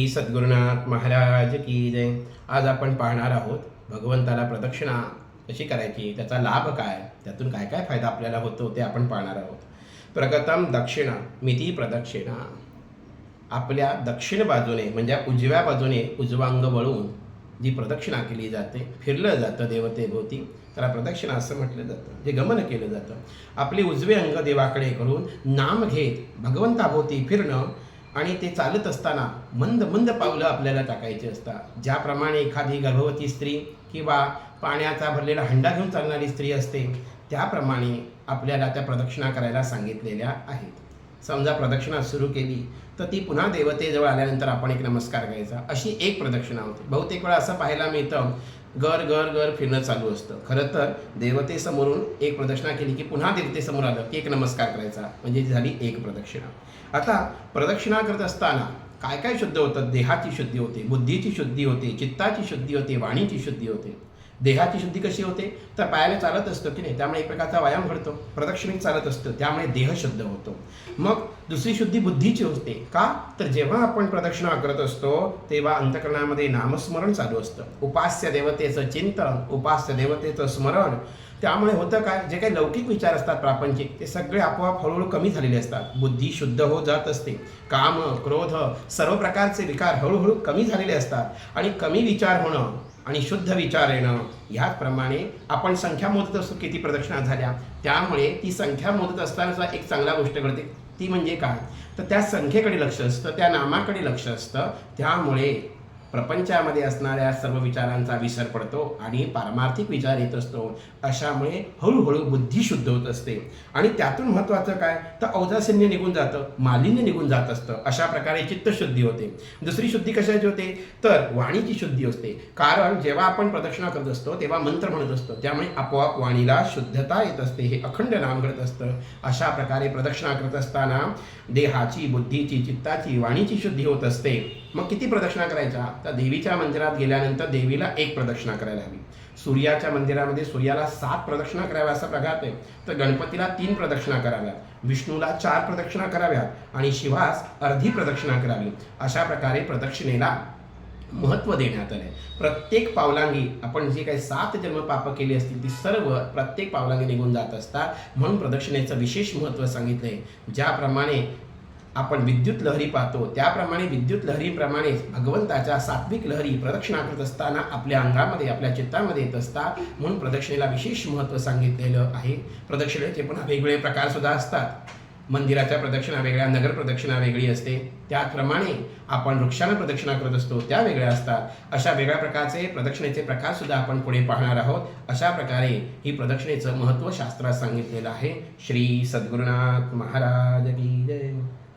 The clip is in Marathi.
श्री सद्गुरुनाथ महाराज की जय. आज आपण पाहणार आहोत भगवंताला प्रदक्षिणा कशी करायची त्याचा लाभ काय त्यातून काय काय फायदा आपल्याला होतो ते आपण पाहणार आहोत. प्रगतम दक्षिणा मिती प्रदक्षिणा. आपल्या दक्षिण बाजूने म्हणजे उजव्या बाजूने उजवांग वळून जी प्रदक्षिणा केली जाते फिरलं जातं देवतेभोवती त्याला प्रदक्षिणा असं म्हटलं जातं जे गमन केलं जातं. आपले उजवे अंग देवाकडे करून नाम घेत भगवंताभोवती फिरणं आणि ते चालत असताना मंद मंद पावलं आपल्याला टाकायची असतात. ज्याप्रमाणे एखादी गर्भवती स्त्री किंवा पाण्याचा भरलेला हंडा घेऊन चालणारी स्त्री असते त्याप्रमाणे आपल्याला त्या प्रदक्षिणा करायला सांगितलेल्या आहेत. समजा प्रदक्षिणा सुरू केली तर ती पुन्हा देवतेजवळ आल्यानंतर आपण एक नमस्कार करायचा अशी एक प्रदक्षिणा होते. बहुतेक वेळा असं पाहायला मिळतं गर गर गर फिरणं चालू असतं. खरं तर देवतेसमोरून एक प्रदक्षिणा केली की पुन्हा देवतेसमोर आलं की एक नमस्कार करायचा. म्हणजे झाली एक प्रदक्षिणा. आता प्रदक्षिणा करत असताना काय काय शुद्ध होतं? देहाची शुद्धी होते बुद्धीची शुद्धी होते चित्ताची शुद्धी होते वाणीची शुद्धी होते. देहाची शुद्धी कशी होते? तर पायाने चालत असतो की नाही त्यामुळे एक प्रकारचा व्यायाम घडतो प्रदक्षिणेत चालत असतो त्यामुळे देह शुद्ध होतो. मग दुसरी शुद्धी बुद्धीची होते. का? तर जेव्हा आपण प्रदक्षिणा करत असतो तेव्हा अंतकरणामध्ये नामस्मरण चालू असतं. उपास्य देवतेचं चिंतन उपास्य देवतेचं स्मरण. त्यामुळे होतं काय? जे काही लौकिक विचार असतात प्रापंचिक ते सगळे आपोआप हळूहळू कमी झालेले असतात. बुद्धी शुद्ध होत जात असते. काम क्रोध सर्व प्रकारचे विकार हळूहळू कमी झालेले असतात. आणि कमी विचार होणं आणि शुद्ध विचार येणं ह्याचप्रमाणे आपण संख्या मोजत असतो किती प्रदक्षिणा झाल्या. त्यामुळे ती संख्या मोजत असतानाचा एक चांगला गोष्ट घडते. ती म्हणजे काय? तर त्या संख्येकडे लक्ष असतं त्या नामाकडे लक्ष असतं. त्यामुळे प्रपंचामध्ये असणाऱ्या सर्व विचारांचा विसर पडतो आणि पारमार्थिक विचार येत असतो. अशामुळे हळूहळू बुद्धी शुद्ध होत असते. आणि त्यातून महत्त्वाचं काय? तर औदासीन्य निघून जातं मालिन्य निघून जात असतं. अशा प्रकारे चित्तशुद्धी होते. दुसरी शुद्धी कशाची होते? तर वाणीची शुद्धी असते. कारण जेव्हा आपण प्रदक्षिणा करत असतो तेव्हा मंत्र म्हणत असतो. त्यामुळे आपोआप वाणीला शुद्धता येत असते. हे अखंड नाम घडत असतं. अशा प्रकारे प्रदक्षिणा करत असताना देहाची बुद्धीची चित्ताची वाणीची शुद्धी होत असते. मग किती प्रदक्षिणा करायच्या? तर देवीच्या मंदिरात गेल्यानंतर देवीला एक प्रदक्षिणा करायला हवी. सूर्याच्या मंदिरामध्ये सूर्याला सात प्रदक्षिणा कराव्या असा प्रघात आहे. तर गणपतीला तीन प्रदक्षिणा कराव्यात. विष्णूला चार प्रदक्षिणा कराव्यात आणि शिवास अर्धी प्रदक्षिणा करावी. अशा प्रकारे प्रदक्षिणेला महत्त्व देण्यात आले प्रत्येक पावलांगी आपण जे काही सात जन्म पाप केली असतील ती सर्व प्रत्येक पावलांगी निघून जात असतात. म्हणून प्रदक्षिणेचं विशेष महत्त्व सांगितलंय. ज्याप्रमाणे आपण विद्युत लहरी पाहतो त्याप्रमाणे विद्युत लहरीप्रमाणे भगवंताच्या सात्विक लहरी प्रदक्षिणा करत असताना आपल्या अंगामध्ये आपल्या चित्तामध्ये येत असतात म्हणून प्रदक्षिणेला विशेष महत्त्व सांगितलेलं आहे. प्रदक्षिणेचे पुन्हा वेगवेगळे प्रकारसुद्धा असतात. मंदिराच्या प्रदक्षिणा वेगळ्या नगर प्रदक्षिणा वेगळी असते. त्याचप्रमाणे आपण वृक्षांना प्रदक्षिणा करत असतो त्या वेगळ्या असतात. अशा वेगळ्या प्रकारचे प्रदक्षिणेचे प्रकारसुद्धा आपण पुढे पाहणार आहोत. अशा प्रकारे ही प्रदक्षिणेचं महत्त्व शास्त्रात सांगितलेलं आहे. श्री सद्गुरुनाथ महाराज की जय.